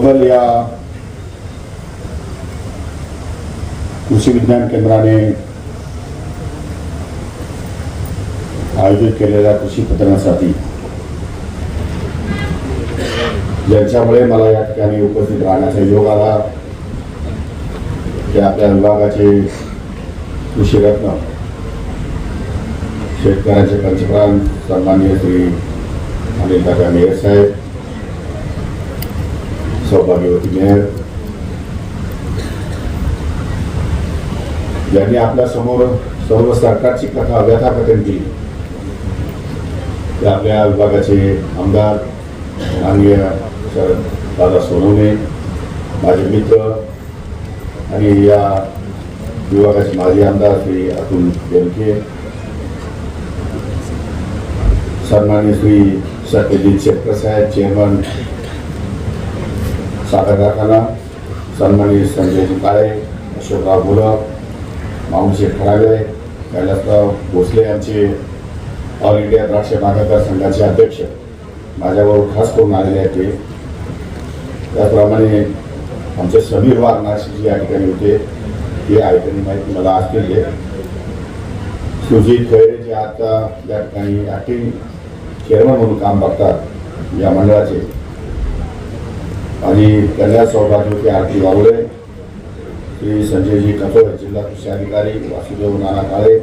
या कृषी विज्ञान केंद्राने आयोजित केलेल्या कृषी पत्रनासाठी ज्यांच्यामुळे मला या ठिकाणी उपस्थित राहण्याचा योग आला ते आपल्या विभागाचे कृषीरत्न शेतकऱ्यांचे पंतप्रधान सन्माननीय श्री अनिल दादा मेयर साहेब सौभाग्यवती मेयर यांनी आपल्यासमोर सर्व सरकारची कथा व्यथा कथन केली आपल्या विभागाचे आमदार माननीय शरद दादा सोनवणे माझे मित्र आणि या विभागाचे माजी आमदार श्री अतुल बेलके सन्मान्य श्री सत्यजित शेखर साहेब चेअरमन साखर कारखाना सन्मान्य संजयजी काळे अशोकराव गुलाब माऊशेठ खरागे कैलासराव भोसले यांचे ऑल इंडिया द्राक्ष बागायतदार संघाचे अध्यक्ष माझ्याबरोबर खास करून आलेले आहेत ते. त्याचप्रमाणे आमचे समीर वाघ नाशिक या ठिकाणी होते ते ऐकणी माहिती मला असतील आहे. सुजित खैरे जे आता या ठिकाणी ॲक्टिंग चेअरमन म्हणून काम बघतात या मंडळाचे आणि कन्या सौभाग्यवती आरती वावळे श्री संजयजी कथोर जिल्हा कृषी अधिकारी वासुदेव नाना काळे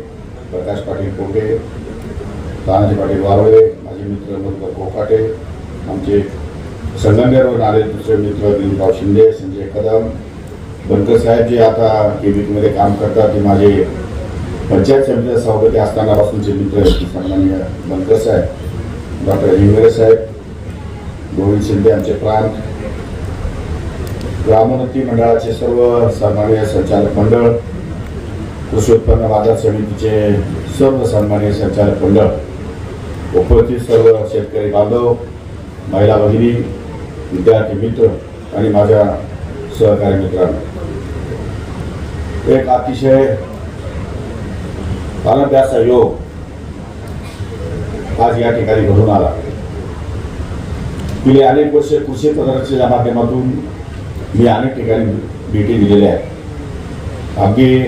प्रकाश पाटील कोटे तानाजी पाटील वावळे माझे मित्र मधुकर कोकाटे आमचे संगमनेरवरून आले दुसरे मित्र दिलीपराव शिंदे संजय कदम बनकर साहेब जे आता केबीमध्ये काम करतात. ते माझे पंचायत समितीच्या सभापती असतानापासूनचे मित्र आहेत सन्माननीय बनकर साहेब डॉक्टर हिंगरे साहेब गोविंद शिंदे आमचे प्रांत ग्रामोन्नती मंडळाचे सर्व सन्मान्य संचालक मंडळ कृषी उत्पन्न बाजार समितीचे सर्व सन्मान्य संचालक मंडळ उपस्थित सर्व शेतकरी बांधव महिला भगिनी विद्यार्थी मित्र आणि माझ्या सहकारी मित्रांनो. एक अतिशय आनंदाचा योग आज या ठिकाणी घडून आला. गेले अनेक वर्ष कृषी पदार्थाच्या माध्यमातून मी अनेक ठिकाणी भेटी दिलेल्या आहेत. अगदी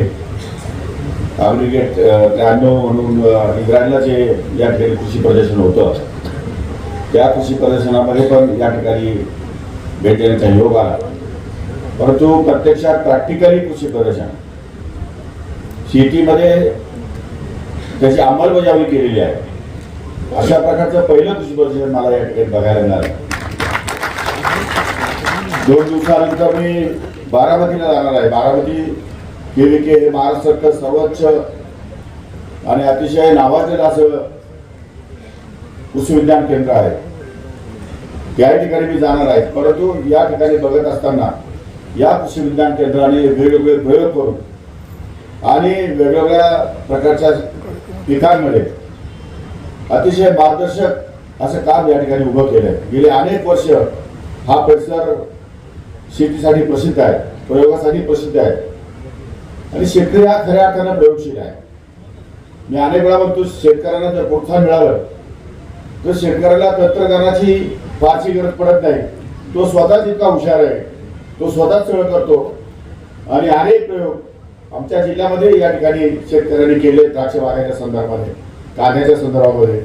अग्रिगेट त्र्याण्णव म्हणून अ, जे या ठिकाणी कृषी प्रदर्शन होतं त्या कृषी प्रदर्शनामध्ये पण या ठिकाणी भेट देण्याचा योग आला. परंतु प्रत्यक्षात प्रॅक्टिकली कृषी प्रदर्शन शेतीमध्ये त्याची अंमलबजावणी केलेली आहे. अशा प्रकारचं पहिलं कृषी प्रदर्शन मला या ठिकाणी बघायला मिळालं. दोन दिवसानंतर मी बारामतीला जाणार आहे. बारामती केविके हे महाराष्ट्रातलं सर्वोच्च आणि अतिशय नावाजलेलं असं कृषी विज्ञान केंद्र आहे. त्या ठिकाणी मी जाणार आहे. परंतु या ठिकाणी बघत असताना या कृषी विज्ञान केंद्राने वेगवेगळे प्रयोग करून आणि वेगवेगळ्या प्रकारच्या पिकांमध्ये अतिशय मार्गदर्शक असं काम या ठिकाणी उभं केलं आहे गेले अनेक वर्ष हा परिसर शेतीसाठी प्रसिद्ध आहे प्रयोगासाठी प्रसिद्ध आहे. आणि शेतकरी हा खऱ्या अर्थानं प्रयोगशील आहे. मी अनेक वेळा म्हणतो शेतकऱ्यांना जर प्रोत्साहन मिळालं तर शेतकऱ्याला तंत्रज्ञानाची फारशी गरज पडत नाही. तो स्वतःच इतका हुशार आहे तो स्वतःच सगळं करतो. आणि अनेक प्रयोग आमच्या जिल्ह्यामध्ये या ठिकाणी शेतकऱ्यांनी केले द्राक्ष बागाच्या संदर्भामध्ये कांद्याच्या संदर्भामध्ये.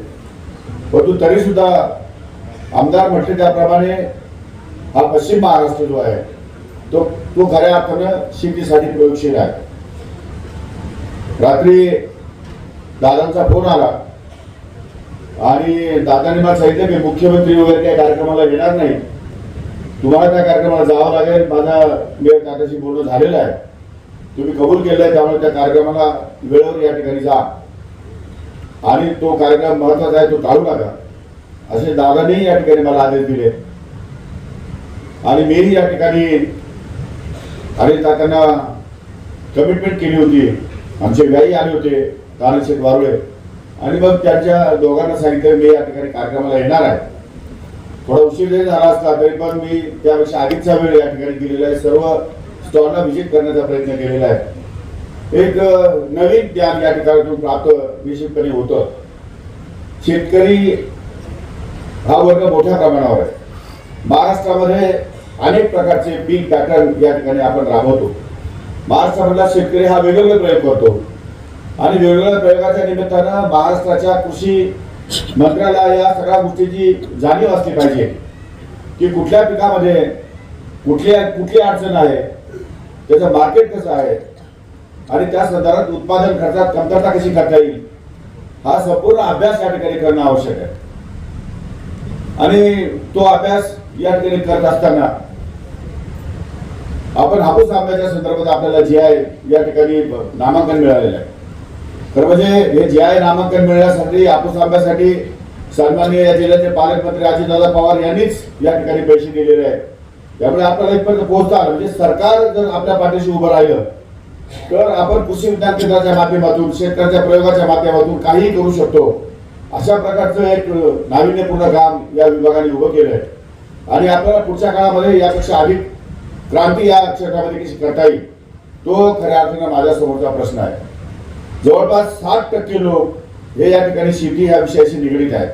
परंतु तरी सुद्धा आमदार म्हटले त्याप्रमाणे हा पश्चिम महाराष्ट्र जो आहे तो तो खऱ्या अर्थानं शेतीसाठी प्रयोगशील आहे. रात्री दादांचा फोन आला. आणि दादांनी मला सांगितलं की मुख्यमंत्री वगैरे काही कार्यक्रमाला येणार नाही. तुम्हाला त्या कार्यक्रमाला जावं लागेल. माझा वेळ दादाशी बोलणं झालेलं आहे. तुम्ही कबूल केलंय त्यामुळे त्या कार्यक्रमाला वेळेवर या ठिकाणी जा. आणि तो कार्यक्रम महत्त्वाचा आहे तो टाळू नका. असे दादानेही या ठिकाणी मला आदेश दिले. आणि मीही या ठिकाणी आणि त्यांना कमिटमेंट केली होती. आमचे गाई आले होते तानाशेठ वारुळे. आणि मग त्यांच्या दोघांना सांगितलं मी या ठिकाणी कार्यक्रमाला येणार आहे. थोडा उशीर जरी झाला असला तरी पण मी त्यापेक्षा आधीचा वेळ या ठिकाणी दिलेला आहे. सर्व स्टॉलला व्हिजिट करण्याचा प्रयत्न केलेला आहे. एक नवीन ज्ञान या ठिकाणी प्राप्त निश्चितपणे होतं. शेतकरी हा वर्ग मोठ्या प्रमाणावर आहे. महाराष्ट्रामध्ये अनेक प्रकारचे पीक पॅटर्न या ठिकाणी आपण राबवतो. महाराष्ट्रामधला शेतकरी हा वेगवेगळे प्रयोग करतो. आणि वेगवेगळ्या प्रयोगाच्या निमित्तानं महाराष्ट्राच्या कृषी मंत्र्याला या सगळ्या गोष्टीची जाणीव असली पाहिजे की कुठल्या पिकामध्ये कुठली कुठली अडचण आहे त्याचं मार्केट कसं आहे आणि त्या संदर्भात उत्पादन खर्चात कमतरता कशी करता येईल हा संपूर्ण अभ्यास या ठिकाणी करणं आवश्यक आहे. आणि तो अभ्यास या ठिकाणी करत असताना आपण हापूस आंब्याच्या संदर्भात आपल्याला जे आय या ठिकाणी नामांकन मिळालेलं आहे. खरं म्हणजे हे जे आय नामांकन मिळण्यासाठी हापूस आंब्यासाठी सन्मान्य या जिल्ह्याचे पालकमंत्री अजितदादा पवार यांनीच या ठिकाणी पैसे दिलेले आहेत. त्यामुळे आपल्याला इथपर्यंत पोहोचता म्हणजे सरकार जर आपल्या पाठीशी उभं राहिलं तर आपण कृषी विज्ञान केंद्राच्या माध्यमातून शेतकऱ्याच्या प्रयोगाच्या माध्यमातून काहीही करू शकतो. अशा प्रकारचं एक नाविन्यपूर्ण काम या विभागाने उभं केलं आहे आणि आपल्याला पुढच्या काळामध्ये यापेक्षा अधिक क्रांती या क्षेत्रामध्ये कशी करता येईल तो खऱ्या अर्थानं माझ्यासमोरचा प्रश्न आहे. जवळपास साठ टक्के लोक हे या ठिकाणी शेती या विषयाशी निगडीत आहेत.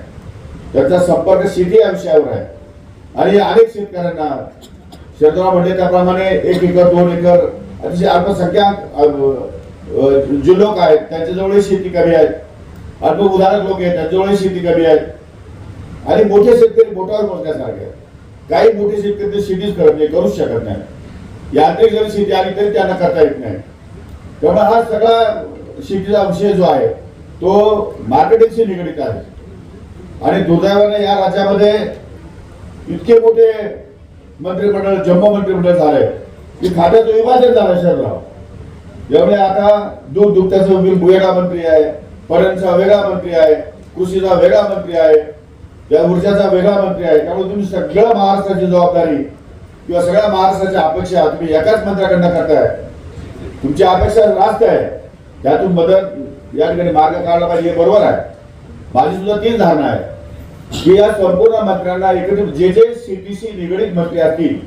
त्यांचा संपर्क शेती या विषयावर आहे. आणि अनेक शेतकऱ्यांना शेतकऱ्या म्हणजे त्याप्रमाणे एक एकर दोन एकर अतिशय अल्पसंख्याक जे लोक आहेत त्यांच्याजवळही शेती कमी आहेत अल्प उदाहरण लोक आहेत त्यांच्याजवळही शेती कमी आहेत आणि मोठे शेतकरी बोटावर मोजण्यासारखे आहेत. काही मोठी शेतकरी ते शेतीच करत नाही करूच शकत नाही. यांत्रिक जर शेती आली तरी त्यांना करता येत नाही. त्यामुळे हा सगळा शेतीचा विषय जो आहे तो मार्केटिंगशी निगडीत आहे. आणि दुर्दैवाने या राज्यामध्ये इतके मोठे मंत्रिमंडळ जम्मू मंत्रिमंडळ झाले की खात्याचं विभाजन झालं शहराव एवढे आता दूध दुभत्याचा वेगळा मंत्री आहे पर्यंतचा वेगळा मंत्री आहे कृषीचा वेगळा मंत्री आहे या ऊर्जाचा वेगळा मंत्री आहे. त्यामुळे तुम्ही सगळं महाराष्ट्राची जबाबदारी किंवा सगळ्या महाराष्ट्राच्या अपेक्षा तुम्ही एकाच मंत्र्याकडनं करताय. तुमची अपेक्षा रास्त आहे. त्यातून मदत या ठिकाणी मार्ग काढला पाहिजे हे बरोबर आहे. माझी सुद्धा तीच धारणा आहे. की या संपूर्ण मंत्र्यांना एकत्रित जे जे शेतीशी निगडीत मंत्री असतील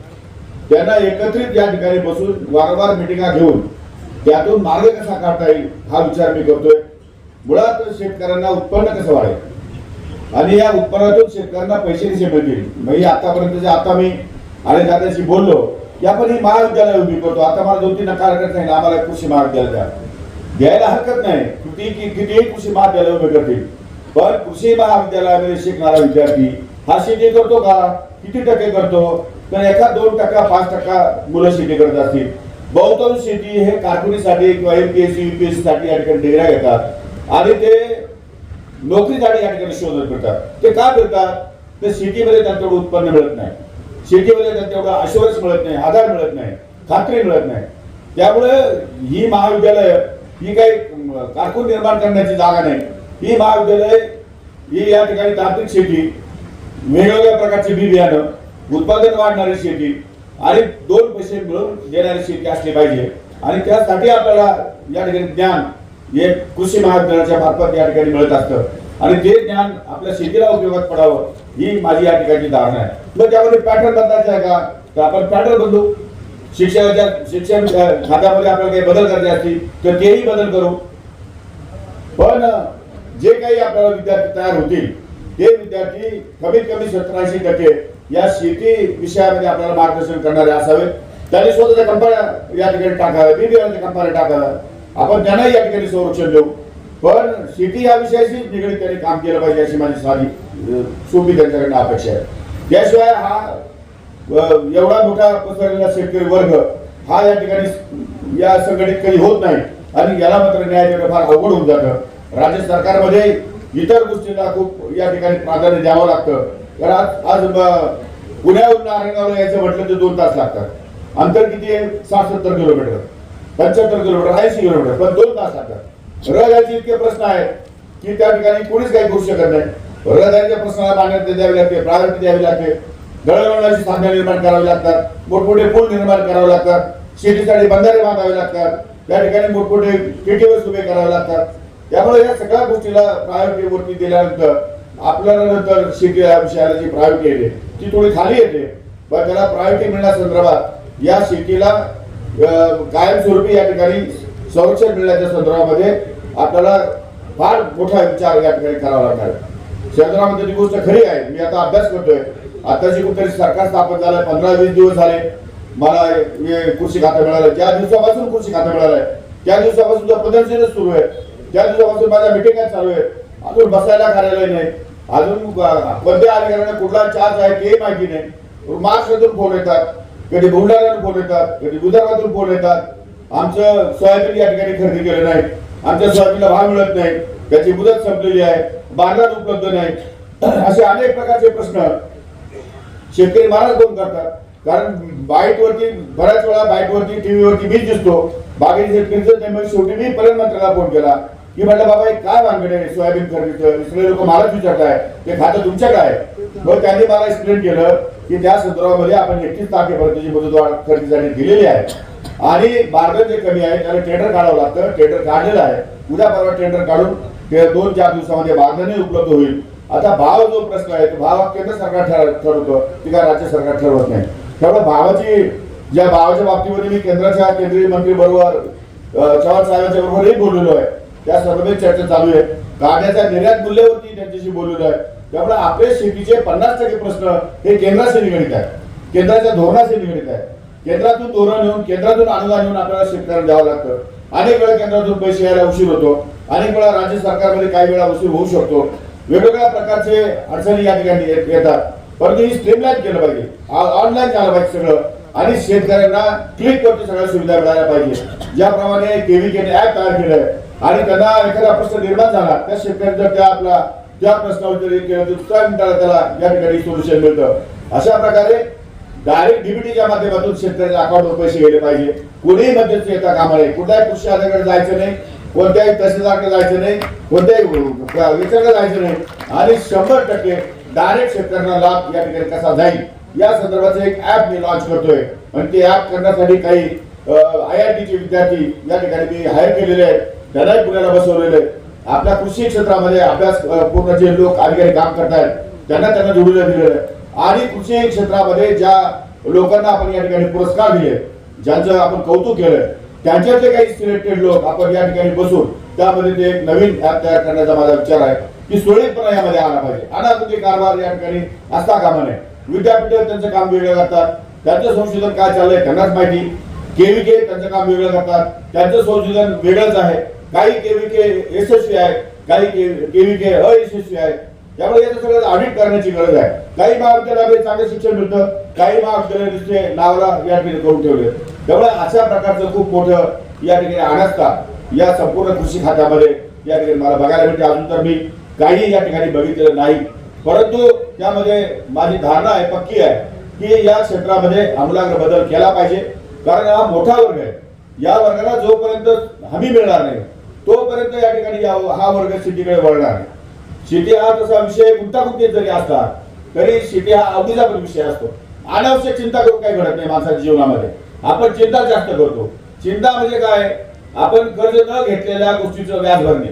त्यांना एकत्रित या ठिकाणी बसून वारंवार मिटिंगा घेऊन त्यातून मार्ग कसा काढता येईल हा विचार मी करतोय. मुळात शेतकऱ्यांना उत्पन्न कसं वाढेल? आणि या उत्पन्नातून शेतकऱ्यांना पैसे कसे मिळतील? म्हणजे आतापर्यंत जे आता मी आणि दादाशी बोललो की आपण ही महाविद्यालय उभी करतो. आता मला दोन तीन नकार करत नाही आम्हाला कृषी महाविद्यालय द्या द्यायला हरकत नाही. किती कितीही कृषी महाविद्यालय उभे करतील. पण कृषी महाविद्यालयामध्ये शिकणारा विद्यार्थी हा शेती करतो का? किती टक्के करतो? तर एका दोन टक्का पाच टक्का मुलं शेती करत असतील. बहुतांश शेती हे कारकुनीसाठी किंवा A P S C U P S C साठी या ठिकाणी डिग्र्या घेतात. आणि ते नोकरीसाठी या ठिकाणी शोधत फिरतात. ते का फिरतात? ते शेतीमध्ये त्यांना तेवढं उत्पन्न मिळत नाही. शेतीमध्ये त्यांना तेवढं आश्वास मिळत नाही आधार मिळत नाही खात्री मिळत नाही. त्यामुळे ही महाविद्यालय ही काही कारकून निर्माण करण्याची जागा नाही. ही महाविद्यालय ही या ठिकाणी तांत्रिक शेती वेगवेगळ्या प्रकारचे बी बियाणं उत्पादन वाढणारी शेती आणि दोन पैसे मिळून देणारी शेती असली पाहिजे. आणि त्यासाठी आपल्याला या ठिकाणी ज्ञान हे कृषी महाविद्यालयाच्या मार्फत या ठिकाणी मिळत असतं. आणि ते ज्ञान आपल्या शेतीला उपयोगात पडावं ही माझी या ठिकाणी धारणा आहे. मग त्यामध्ये पॅटर्न बदलायचं आहे का? तर आपण पॅटर्न बदलू. शिक्षणाच्या शिक्षण खात्यामध्ये आपल्याला काही बदल करायचे असतील तर तेही बदल करू. पण जे काही आपल्याला विद्यार्थी तयार होतील ते विद्यार्थी कमीत कमी सत्तर टक्के या शेती विषयामध्ये आपल्याला मार्गदर्शन करणारे असावेत. त्यांनी स्वतःच्या कंपन्या या ठिकाणी टाकाव्या बिबिआरच्या कंपन्या टाकाव्या. आपण त्यांनाही या ठिकाणी संरक्षण देऊ. पण शेती या विषयाशी निगडीत त्यांनी काम केलं पाहिजे अशी माझी साधी सोपी त्यांच्याकडनं अपेक्षा आहे. त्याशिवाय हा एवढा मोठा पसरलेला शेतकरी वर्ग हा या ठिकाणी या संघटित कधी होत नाही. आणि याला मात्र न्याय देणं फार अवघड होऊन जातं. राज्य सरकारमध्ये इतर गोष्टींना खूप या ठिकाणी प्राधान्य द्यावं लागतं. तर आज आज पुण्याहून नारायणगावला यायचं म्हटलं तर दोन तास लागतात. अंतर किती आहे? साठ सत्तर किलोमीटर. पंच्याहत्तर किलोमीटर ऐंशी किलोमीटर पण दोन तास लागतात. रहदारीचे इतके प्रश्न आहेत की त्या ठिकाणी कोणीच काही करू शकत नाही. रहदारीच्या प्रश्नाला मान्यता द्यावी लागते प्रायोरिटी द्यावी लागते. दळणवळणाची साधने निर्माण करावी लागतात मोठमोठे पूल निर्माण करावे लागतात शेतीसाठी बंधारे बांधावे लागतात त्या ठिकाणी मोठमोठे केटीवर्स उभे करावे लागतात. त्यामुळे या सगळ्या गोष्टीला प्रायोरिटी वरती दिल्यानंतर आपल्याला नंतर शेती या विषयाला जी प्रायोरिटी येते ती थोडी खाली येते. पण त्याला प्रायोरिटी मिळण्यासंदर्भात या शेतीला कायमस्वरूपी या ठिकाणी संरक्षण मिळण्याच्या संदर्भामध्ये आपल्याला फार मोठा विचार या ठिकाणी करावा लागणार शहरामध्ये ती गोष्ट खरी आहे मी आता अभ्यास करतोय. आताची कुठेतरी सरकार स्थापन झालंय पंधरा वीस दिवस झाले. मला हे कृषी खातं मिळालं ज्या दिवसापासून कृषी खातं मिळालंय त्या दिवसापासून तर प्रदर्शनच सुरू आहे. त्या दिवसापासून माझ्या मिटिंग चालू आहे. अजून बसायला कार्यालय नाही. अजून कोणत्या अधिकाऱ्यांना कुठला चार्ज आहे ते माहिती नाही. महाराष्ट्रातून फोन येतात. कधी बुलढाण्यातून फोन येतात कधी गुजरातून फोन येतात. आमचं सोयाबीन या ठिकाणी खरेदी केलं नाही. आमच्या सोयाबीनला भाव मिळत नाही. त्याची मुदत संपलेली आहे. बाजार उपलब्ध नाही. असे अनेक प्रकारचे प्रश्न शेतकरी महाराज फोन करतात? कारण बाईट वरती बऱ्याच वेळा बाईट वरती टीव्ही वरती मीच दिसतो बाकी शेतकरीचं शेवटी मी प्रधानमंत्र्याला फोन केला की म्हटलं बाबा हे काय भानगड आहे? सोयाबीन खरेदीचं. सगळे लोक मलाच विचारताय ते खातं तुमच्याकडे आहे. मग त्यांनी मला एक्सप्लेन केलं की त्या संदर्भामध्ये आपण एकतीस तारखेपर्यंतची मुदतवाढ खरेदीसाठी दिलेली आहे आणि मार्गन जे कमी आहे त्याला टेंडर काढावं लागतं. टेंडर काढलेलं आहे. उद्या परवा टेंडर काढून ते दोन चार दिवसामध्ये मार्गने उपलब्ध होईल. आता भाव जो प्रश्न आहे तो भाव केंद्र सरकार ठरवतो ठरवतं ती काय राज्य सरकार ठरवत नाही. त्यामुळे भावाची ज्या भावाच्या बाबतीमध्ये मी केंद्राच्या केंद्रीय मंत्री बरोबर चव्हाण साहेबांच्या बरोबरही बोललेलो आहे. त्या संदर्भात चर्चा चालू आहे. गाड्याच्या निर्यात मूल्यावरती त्यांच्याशी बोललेलो आहे. त्यामुळे आपले शेतीचे पन्नास टक्के प्रश्न हे केंद्राशी निगडित आहे केंद्राच्या धोरणाशी निगडित आहे केंद्रातून धोरण येऊन केंद्रातून अनुदान येऊन आपल्याला शेतकऱ्यांना द्यावं लागतं. अनेक वेळा केंद्रातून पैसे यायला उशीर होतो. अनेक वेळा राज्य सरकारमध्ये काही वेळा उशीर होऊ शकतो. वेगवेगळ्या प्रकारचे अडचणी या ठिकाणी येत- येतात. परंतु ही स्ट्रीमलाईन केलं पाहिजे. ऑनलाईन झालं पाहिजे सगळं. आणि शेतकऱ्यांना क्लिक वरती सगळ्या सुविधा मिळाल्या पाहिजे. ज्याप्रमाणे केव्हीकेने ऍप तयार आहे आणि त्यांना एखादा प्रश्न निर्माण झाला त्या शेतकऱ्यांचा त्या आपला त्या प्रश्नावर त्याला या ठिकाणी सोल्युशन मिळतं. अशा प्रकारे डायरेक्ट डीबीटीच्या माध्यमातून शेतकऱ्याच्या अकाउंटवर पैसे गेले पाहिजे. कोणीही मध्यस्थी येता कामा नये. कुठल्याही कृषी अधिकाऱ्याकडे जायचं नाही कोणत्याही तहसीलदारकडे जायचं नाही कोणत्याही विचारायला जायचं नाही. आणि शंभर टक्के डायरेक्ट शेतकऱ्यांना लाभ या ठिकाणी कसा जाईल या संदर्भाचं एक ऍप मी लॉन्च करतोय. आणि ते ऍप करण्यासाठी काही आय आय टीचे विद्यार्थी या ठिकाणी मी हायर केलेले आहेत. त्यांनाही पुण्याला बसवलेले. आहे आपल्या कृषी क्षेत्रामध्ये अभ्यास पूर्ण जे लोक अधिकारी काम करतायत त्यांना त्यांना जोडलं दिलेलं आहे. आणि कृषी क्षेत्रामध्ये ज्या लोकांना आपण या ठिकाणी पुरस्कार दिले ज्यांचं आपण कौतुक केलं त्यांच्यातले काही सिलेक्टेड लोक आपण या ठिकाणी बसून त्यामध्ये ते एक नवीन ऍप तयार करण्याचा माझा विचार आहे की सुरळीतपणा यामध्ये आला पाहिजे. अनाकृती कारभार या ठिकाणी असता कामा नये. विद्यापीठ त्यांचं काम वेगळं करतात. त्यांचं संशोधन काय चाललंय त्यांनाच माहिती. केव्हीके त्यांचं काम वेगळं करतात. त्यांचं संशोधन वेगळंच आहे. काही केविके यशस्वी आहेत काही केविके अयशस्वी आहेत त्यामुळे याचं सगळं ऑडिट करण्याची गरज आहे. काही महाविद्यालयामध्ये चांगलं शिक्षण मिळतं काही महाविद्यालय नुसते नावाला या ठिकाणी करून ठेवले. त्यामुळे अशा प्रकारचं खूप मोठं या ठिकाणी अनास्था या संपूर्ण कृषी खात्यामध्ये या ठिकाणी मला बघायला मिळते. अजून तर मी काही या ठिकाणी बघितलेलं नाही. परंतु त्यामध्ये माझी धारणा आहे पक्की आहे की या क्षेत्रामध्ये आमूलाग्र बदल केला पाहिजे. कारण हा मोठा वर्ग आहे. या वर्गाला जोपर्यंत हमी मिळणार नाही तोपर्यंत या ठिकाणी हा वर्ग सिटीकडे वळणार नाही हा तसा विषय गुंतागुंतीत जरी असला तरी सिटी हा आवडीचा पण विषय असतो. अनावश्यक चिंता करून काही घडत नाही माणसाच्या जीवनामध्ये. आपण चिंता जास्त करतो. चिंता म्हणजे काय? आपण कर्ज न घेतलेल्या गोष्टीचं व्याज भरणे.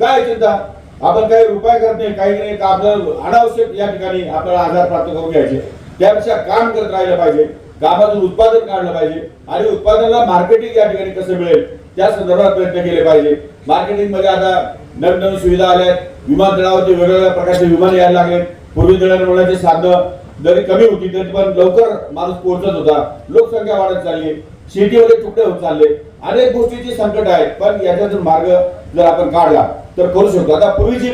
काय चिंता? आपण काही रुपये करत नाही काही नाही का आपलं अनावश्यक या ठिकाणी आपल्याला आधार प्राप्त करून घ्यायचे. त्यापेक्षा काम करत राहिलं पाहिजे कामातून उत्पादन काढलं पाहिजे आणि उत्पादनाला मार्केटिंग या ठिकाणी कसं मिळेल? त्या संदर्भात प्रयत्न केले पाहिजे. मार्केटिंगमध्ये आता नवनवीन सुविधा आल्या आहेत विमानतळावरती वेगवेगळ्या प्रकारचे विमान यायला लागले पूर्वी दळणवळणाचे साधनं जरी कमी होती तरी पण लवकर माणूस पोहोचत होता. लोकसंख्या वाढत चालली. शेतीमध्ये तुकडे होत चालले. अनेक गोष्टीचे संकट आहेत पण याच्यातून मार्ग जर आपण काढला तर करू शकतो. आता पूर्वीची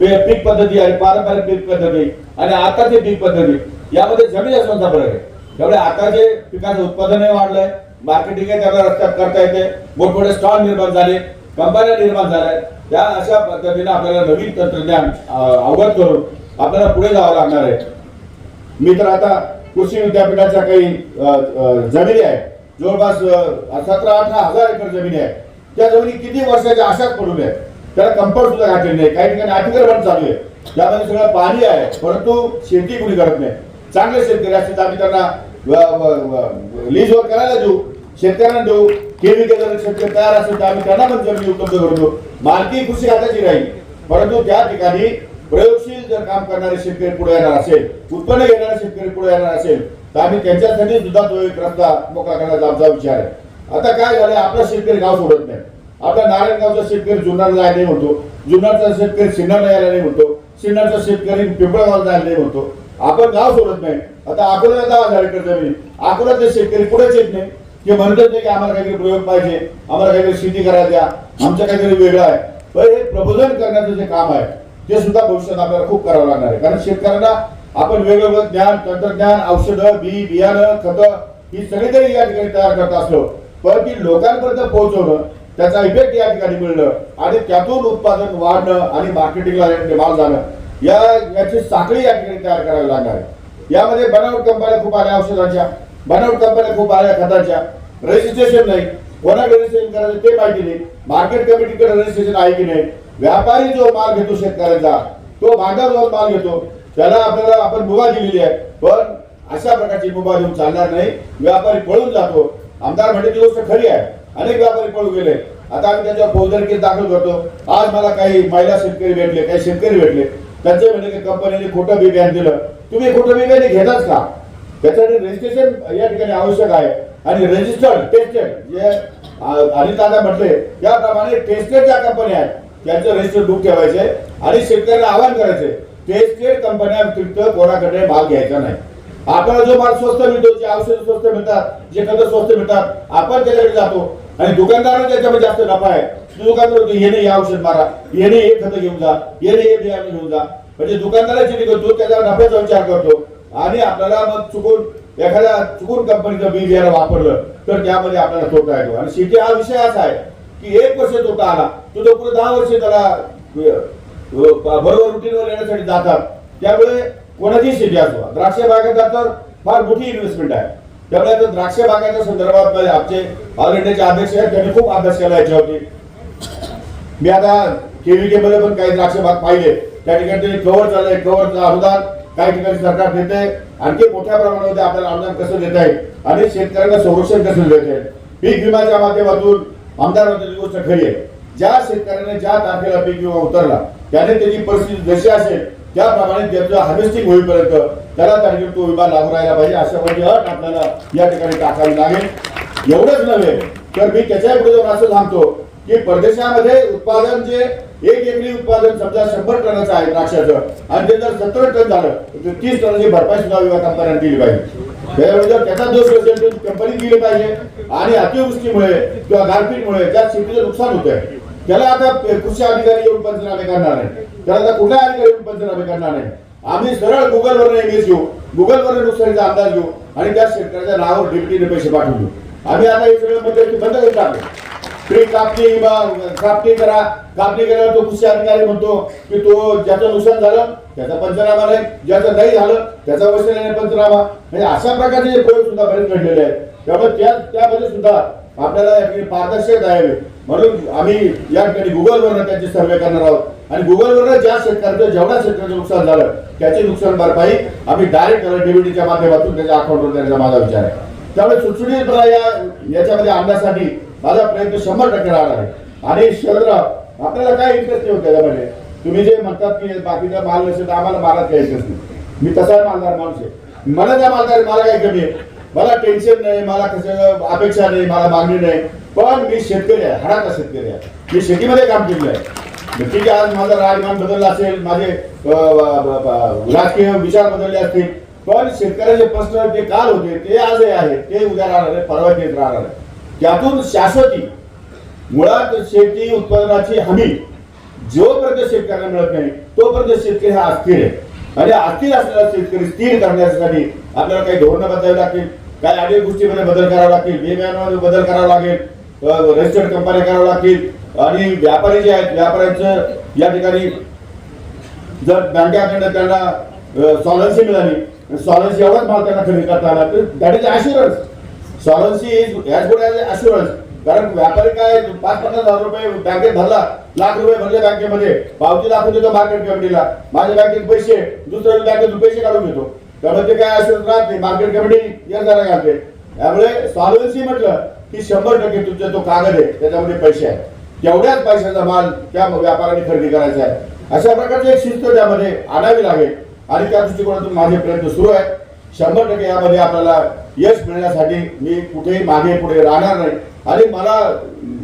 पे- पीक पद्धती आहे पारंपरिक पीक पद्धती आणि आताची पीक पद्धती यामध्ये जमीन असण्याचा फरक आहे. त्यामुळे आता जे पिकाचं उत्पादनही वाढलंय. मार्केटिंग त्याला रस्त्यात करता येते. मोठमोठे स्टॉल निर्माण झाले. कंपन्या निर्माण झाल्या. त्या अशा पद्धतीने आपल्याला नवीन तंत्रज्ञान अवगत करून आपल्याला पुढे जावं लागणार आहे. मी तर आता कृषी विद्यापीठाच्या काही जमिनी आहेत. जवळपास सतरा अठरा हजार एकर जमिनी आहे त्या जमिनी किती वर्षाच्या अशाच पडून आहेत त्याला कंपाऊंड सुद्धा घातलेली नाही. काही ठिकाणी अतिक्रमण चालू आहे. त्यामध्ये सगळं पाणी आहे परंतु शेती कुणी करत नाही. चांगले शेतकरी असतील तर आम्ही त्यांना लीजवर करायला देऊ. शेतकऱ्यांना देऊ केवी जर शेतकरी तयार असेल तर आम्ही त्यांना पण जमिनी उपलब्ध करतो. मालकी कृषी खात्याची राहील परंतु त्या ठिकाणी प्रयोगशील जर काम करणारे शेतकरी पुढे येणार असेल उत्पन्न घेणारे शेतकरी पुढे येणार असेल तर आम्ही त्यांच्यासाठी सुद्धा तो एक रस्ता मोकळा करण्याचा आमचा विचार आहे. आता काय झालंय आपला शेतकरी गाव सोडत नाही. आपला नारायणगावचा शेतकरी जुन्नरला जायला नाही म्हणतो जुन्नरचा शेतकरी सिन्नरला यायला नाही म्हणतो सिन्नरचा शेतकरी पिंपळगावला जायला नाही म्हणतो. आपण गाव सोडत नाही. आता अकोल्याला दहा हजार एकर जमीन अकोल्यातले शेतकरी पुढेच येत नाही. ते म्हणतात नाही की आम्हाला काहीतरी प्रयोग पाहिजे आम्हाला काहीतरी शेती करायला द्या आमचं काहीतरी वेगळं आहे. पण हे प्रबोधन करण्याचं जे काम आहे ते सुद्धा भविष्यात आपल्याला खूप करावं लागणार आहे. कारण शेतकऱ्यांना आपण वेगवेगळं ज्ञान तंत्रज्ञान औषधं बी बियाणं खतं ही सगळी जरी या ठिकाणी तयार करत असलो पण ती लोकांपर्यंत पोहोचवणं त्याचा इफेक्ट या ठिकाणी मिळणं आणि त्यातून उत्पादन वाढणं आणि मार्केटिंगला माल जाणं या याची साखळी या ठिकाणी तयार करावी लागणार आहे. यामध्ये बनावट कंपन्या खूप आल्या औषधांच्या. बनावट कंपन्या खूप आल्या खताच्या. रजिस्ट्रेशन नाही. कोणाकडे रजिस्ट्रेशन करायचं ते माहिती नाही. मार्केट कमिटीकडे रजिस्ट्रेशन आहे की नाही? व्यापारी जो माल घेतो शेतकऱ्यांचा तो भागावर माल घेतो. त्याला आपल्याला आपण मुभा दिलेली आहे. पण अशा प्रकारची मुभा देऊन चालणार नाही. व्यापारी पळून जातो. आमदार म्हणजे ती गोष्ट खरी आहे. अनेक व्यापारी पळून गेले. आता आम्ही त्यांच्या फौजदारी केस दाखल करतो. आज मला काही महिला शेतकरी भेटले काही शेतकरी भेटले. त्यांचे म्हणजे की कंपनीने खोटं बी दिलं. तुम्ही खोटं बी घेताच का? त्यासाठी रजिस्ट्रेशन या ठिकाणी आवश्यक आहे. आणि रजिस्टर्ड टेस्टेड जे अनिल दादा म्हटले त्याप्रमाणे टेस्टेड ज्या कंपन्या आहेत त्यांचं रजिस्टर बुक ठेवायचे आणि शेतकऱ्यांना आवाहन करायचे टेस्टेड कंपन्या व्यतिरिक्त कोणाकडे माल घ्यायचा नाही. आपल्याला जो माल स्वस्त मिळतो जे औषध स्वस्त मिळतात जे खतं स्वस्त मिळतात आपण त्याच्याकडे जातो. आणि दुकानदारांना त्याच्यामध्ये जास्त नफा आहे. दुकानदार येणे हे औषध मारा. येणे हे खतं घेऊन जा. येणे हे बियाणे घेऊन जा. म्हणजे दुकानदाराची चिठी करतो त्याचा नफ्याचा विचार करतो. आणि आपल्याला मग चुकून एखाद्या चुकून कंपनीचं बी बियाणं वापरलं तर त्यामध्ये आपल्याला तोटा येतो. आणि शेती हा विषय असा आहे की एक वर्ष तोटा आला तो तो पुढे दहा वर्ष त्याला बरोबर रुटीनवर येण्यासाठी जातात. त्यामुळे कोणाची शेती असो द्राक्ष बागायत तर फार मोठी इन्व्हेस्टमेंट आहे. त्यामुळे आता द्राक्ष बागायच्या संदर्भात आमचे ऑल इंडियाचे अध्यक्ष आहेत त्यांनी खूप अभ्यास केला याच्यावरती. मी आता केव्हीके मध्ये पण काही द्राक्ष बाग पाहिले. त्या ठिकाणी कव्हर झालंय कव्हरचं अनुदान काही ठिकाणी सरकार देते आणखी मोठ्या प्रमाणामध्ये आपल्याला अनुदान कसं देत आहे आणि शेतकऱ्यांना संरक्षण कसं देत आहे पीक विम्याच्या माध्यमातून आमदार गोष्ट खरी आहे. ज्या शेतकऱ्याने ज्या तारखेला पीक विमा उतरला त्याने त्याची परिस्थिती जशी असेल त्याप्रमाणे त्याचं हार्वेस्टिंग होईपर्यंत त्याला तारखेला तो विमा लागू राहिला पाहिजे अशा म्हणजे अट आपल्याला या ठिकाणी टाकावी लागेल. एवढंच नव्हे तर मी त्याच्या पुढे जाऊन असं सांगतो की परदेशामध्ये उत्पादन जे एक एकरी उत्पादन समजा शंभर टनाचं आहे द्राक्षाचं आणि ते जर सत्तर टन झालं तर तीस टनाची भरपाई सुद्धा विमा कंपन्यांनी दिली पाहिजे. त्यावेळी जर त्याचा दोष असेल तर कंपनी दिली पाहिजे. आणि अतिवृष्टीमुळे किंवा गारपीटमुळे ज्या शेतीचं नुकसान होत आहे त्याला आता कृषी अधिकारी येऊन पंचनामे करणार नाही त्याला आता कुठला अधिकारी येऊन पंचनामे करणार नाही आम्ही सरळ गुगलवर इमेज घेऊ. गुगलवर नुकसानीचा अंदाज घेऊ. आणि त्या शेतकऱ्याच्या नावावर डिप्टीने पैसे पाठवू. आम्ही आता हे सगळं मध्यस्थी बंद करून टाकले ते कापणी कापणी करा. कापणी केल्यावर तो कृषी अधिकारी म्हणतो की तो ज्याचं नुकसान झालं त्याचा पंचनामा नाही. ज्याचं नाही झालं त्याचा वशिल्याने पंचनामा. म्हणजे अशा प्रकारचे प्रयोग सुद्धा बरेच घडलेले आहेत. त्यामुळे त्या त्यामध्ये सुद्धा आपल्याला पारदर्शक द्यावे म्हणून आम्ही या ठिकाणी गुगलवरनं त्यांचे सर्वे करणार आहोत. आणि गुगलवरनं ज्या शेतकऱ्याचं जेवढ्या शेतकऱ्याचं नुकसान झालं त्याची नुकसान भरपाई आम्ही डायरेक्ट डीबीटीच्या माध्यमातून त्याच्या अकाउंटवर देण्याचा माझा विचार आहे. त्यामुळे सुटसुटीतपणा या याच्यामध्ये आणण्यासाठी माझा प्रयत्न शंभर टक्के राहणार आहे. आणि शरदराव आपल्याला काय इंटरेस्ट नाही होत त्याच्यामध्ये? तुम्ही जे म्हणतात की बाकीचा माल नसेल तर आम्हाला मालात काही इंटरेस्ट नाही. मी तसा मालदार माणूस आहे. मला त्या मालदार मला काही कमी आहे. मला टेन्शन नाही मला कसं अपेक्षा नाही मला मागणी नाही. पण मी शेतकरी आहे हाडाचा शेतकरी आहे. मी शेतीमध्ये काम केलेलं आहे. ठीक आहे आज माझा राजमान बदलला असेल माझे राजकीय विचार बदलले असतील. पण शेतकऱ्याचे प्रश्न जे काल होते ते आजही आहे. ते उद्या राहणार आहे परवा येत राहणार आहे. त्यातून शाश्वती मुळात शेती उत्पादनाची हमी जोपर्यंत शेतकऱ्यांना मिळत नाही तोपर्यंत शेतकरी हा अस्थिर आहे. आणि अस्थिर असलेला शेतकरी स्थिर करण्यासाठी आपल्याला काही धोरणं बदलावी लागतील काही अनेक गोष्टीमध्ये बदल करावे लागतील विम्यामध्ये बदल करावा लागेल रजिस्टर्ड कंपन्या कराव्या लागतील आणि व्यापारी जे आहेत व्यापाऱ्यांचं या ठिकाणी जर बँकेकडनं त्यांना सॉलन्सी मिळाली सॉलन्सी एवढाच माल त्यांना खरेदी करता आला तर that is assurance solvency is as good as assurance कारण व्यापारी काय पाच पन्नास हजार रुपये बँकेत भरला लाख रुपये भरले बँकेमध्ये पावती दाखवून देतो मार्केट कमिटीला माझ्या बँकेत पैसे दुसऱ्या बँकेतून पैसे काढून घेतो त्यामुळे ते काय अशुरन्स राहते? मार्केट कमिटी यंत्रणा घालते. त्यामुळे सॉलन्सी म्हटलं की शंभर टक्के तुमचा तो कागद आहे. त्याच्यामध्ये पैसे आहे तेवढ्याच पैशाचा माल त्या व्यापाऱ्यांनी खरेदी करायचा आहे. अशा प्रकारची एक शिस्त त्यामध्ये आणावी लागेल. आणि त्या दृष्टिकोनातून माझे प्रयत्न सुरू आहेत. शंभर टक्के यामध्ये आपल्याला यश मिळण्यासाठी मी कुठेही मागे पुढे राहणार नाही. आणि मला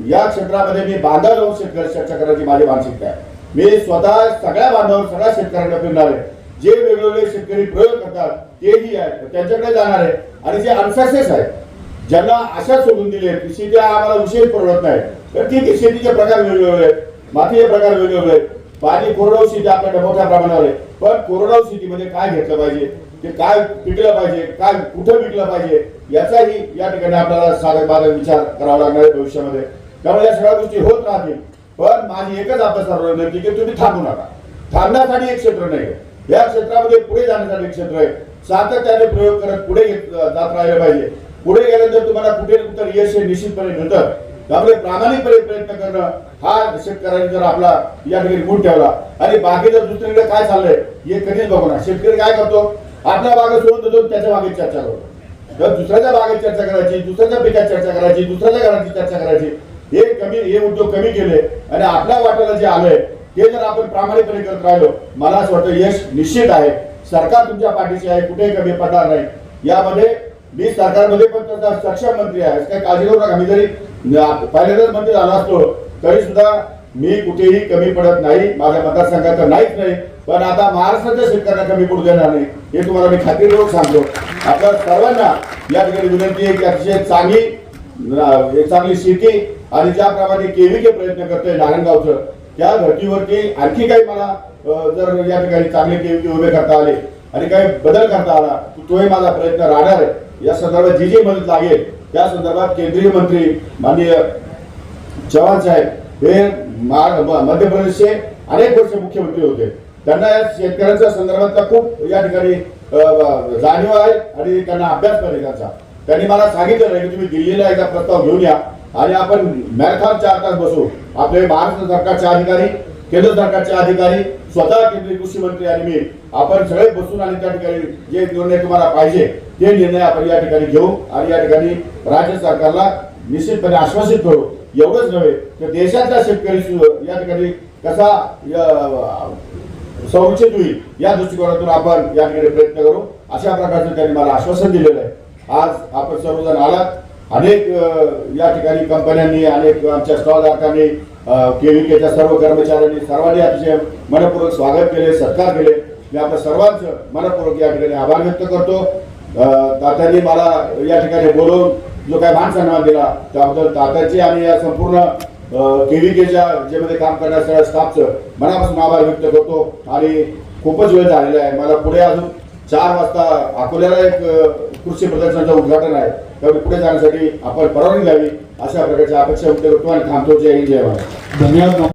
या क्षेत्रामध्ये मी बांधा लावून शेतकरी चर्चा करायची माझी मानसिकता आहे. मी स्वतः सगळ्या बांधावर सगळ्या शेतकऱ्यांना फिरणार आहे. जे वेगवेगळे शेतकरी प्रयोग करतात तेही आहे त्यांच्याकडे जाणार आहे. आणि जे अनसक्सेस आहेत ज्यांना अशा सोडून दिले की शेती हा आम्हाला विशेष परवडत नाही. तर ठीक आहे शेतीचे प्रकार वेगवेगळे आहेत. मातीचे प्रकार वेगवेगळे आहेत. पाणी कोरडव शेती आपल्याकडे मोठ्या प्रमाणावर आहे. पण कोरडवाहू शेतीमध्ये काय घेतलं पाहिजे? ते काय पिकलं पाहिजे काय कुठं पिकलं पाहिजे याचाही या ठिकाणी आपल्याला साधक बाधक विचार करावा लागणार आहे भविष्यामध्ये. त्यामुळे या सगळ्या गोष्टी होत राहतील. पण माझी एकच आपल्या सर्व विनंती की तुम्ही थांबू नका. थांबण्यासाठी एक क्षेत्र नाही या क्षेत्रामध्ये पुढे जाण्यासाठी एक क्षेत्र आहे. सातत्याने प्रयोग करत पुढे जात राहिले पाहिजे. पुढे गेल्यानंतर तुम्हाला कुठे तर यश हे निश्चितपणे मिळतं. त्यामुळे प्रामाणिकपणे प्रयत्न करणं हा शेतकऱ्यांनी जर आपला या ठिकाणी गुण ठेवला. आणि बाकीचं दुसरीकडे काय चाललंय हे कधीच बघू ना शेतकरी काय करतो? आपल्या बागेत सोडून देतो त्याच्या बागेत चर्चा करतो तर दुसऱ्याच्या बागेत चर्चा करायची दुसऱ्याच्या पिकात चर्चा करायची दुसऱ्याच्या घराची चर्चा करायची हे कमी हे उद्योग कमी केले आणि आपल्या वाट्याला जे आलंय ते जर आपण प्रामाणिकपणे करत राहिलो मला असं वाटतं यश निश्चित आहे. सरकार तुमच्या पाठीशी आहे कुठेही कमी पडणार नाही. यामध्ये मी सरकारमध्ये पण त्याचा सक्षम मंत्री आहे. असं काही काळजी करू नका. मी जरी पहिल्यांदाच मंत्री झाला असतो तरी सुद्धा मी कुठेही कमी पडत नाही. माझ्या मतदारसंघाचं नाहीच नाही. पण आता महाराष्ट्राच्या शेतकऱ्यांना कमी पडू देणार नाही हे तुम्हाला मी खात्रीपूर्वक सांगतो. आपल्या सर्वांना या ठिकाणी विनंती आहे की अतिशय चांगली एक चांगली शेती आणि ज्याप्रमाणे केविके प्रयत्न करतोय नारायणगावचं त्या धर्तीवरती आणखी काही मला जर या ठिकाणी चांगले केविके उभे करता आले आणि काही बदल करता आला तोही माझा प्रयत्न राहणार आहे. या संदर्भात जी जी मदत लागेल त्या संदर्भात केंद्रीय मंत्री माननीय चव्हाण साहेब हे मध्य प्रदेशचे अनेक वर्ष मुख्यमंत्री होते. त्यांना या शेतकऱ्यांच्या संदर्भातला खूप या ठिकाणी जाणीव आहे आणि त्यांना अभ्यास पण त्यांचा त्याचा. त्यांनी मला सांगितलं की तुम्ही दिल्लीला एकदा प्रस्ताव घेऊन या आणि आपण मॅरेथॉन चार तास बसू. आपले महाराष्ट्र सरकारचे अधिकारी केंद्र सरकारचे अधिकारी स्वतः केंद्रीय कृषी मंत्री आणि मी आपण सगळे बसून आणि त्या ठिकाणी जे निर्णय तुम्हाला पाहिजे ते निर्णय आपण या ठिकाणी घेऊ आणि या ठिकाणी राज्य सरकारला निश्चितपणे आश्वासित करू. एवढंच नव्हे तर देशातला शेतकरी या ठिकाणी कसा या- होईल या दृष्टिकोनातून आपण या ठिकाणी प्रयत्न करू. अशा प्रकारचं त्यांनी मला आश्वासन दिलेलं आहे. आज आपण सर्वजण आलात. अनेक या ठिकाणी कंपन्यांनी अनेक आमच्या स्टॉलधारकांनी केव्हीकेच्या सर्व कर्मचाऱ्यांनी सर्वांनी अतिशय मनपूर्वक स्वागत केले सत्कार केले. मी आपण सर्वांचं मनपूर्वक या ठिकाणी आभार व्यक्त करतो. तात्यांनी मला या ठिकाणी बोलवून जो काय मान सन्मान दिला त्याबद्दल तात्याची आणि या संपूर्ण केव्हीकेच्या जे मध्ये काम करणाऱ्या सगळ्या स्टाफचं मनापासून आभार व्यक्त करतो आणि खूपच वेळ झालेला आहे. मला पुढे अजून चार वाजता अकोल्याला एक कृषी प्रदर्शनाचं उद्घाटन आहे. त्यामुळे पुढे जाण्यासाठी आपण परवानगी द्यावी अशा प्रकारच्या अपेक्षा व्यक्त करतो आणि थांबतो. जय हिंद जय महाराज धन्यवाद.